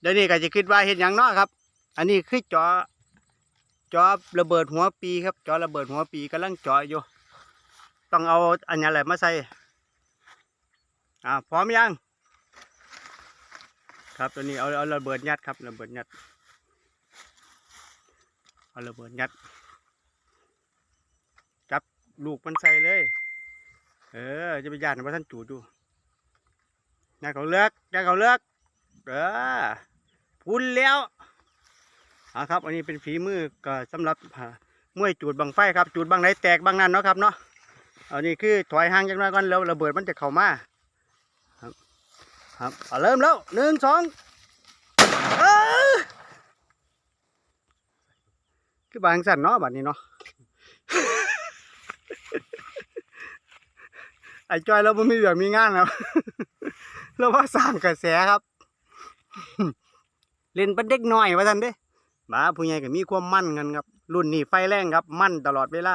เดี๋ยวนี้ก็จะคิดว่าเห็นอย่างน้อครับ อันนี้คือจอจอระเบิดหัวปีครับ จอระเบิดหัวปีกำลังจาะอยู่ ต้องเอาอันนี้อะไรมาใส่อ่าพร้อมยัง ครับตัวนี้เอาเอาระเบิดยัดครับระเบิดยัดเอาระเบิดยัดจับลูกมันใส่เลย เออจะไปยัดมาท่านจูดดูยัดเขาเลือกยัดเขาเลือกเออ พุนแล้วเอาครับ อันนี้เป็นฝีมือก็สำหรับมวยจูดบังไฟครับ จูดบังไหนแตกบังนั้นเนาะครับเนาะอันนี้คือถอยห่างจากหน้อยก่อนแล้วระเบิดมันจะเข้ามาครับเอาเริ่มแล้วหนึ่งสองคือบางสั่นเนาะบัดนี้เนาะไอ้จอยเราไม่มีแบบมีงานแล้วเราว่าสร้างกระแสครับ เล่นเป็นเด็กน้อยว่าท่านเด้มาผู้ใหญ่ก็มีความมั่นกันครับ รุ่นนี้ไฟแรงครับ มั่นตลอดเวลา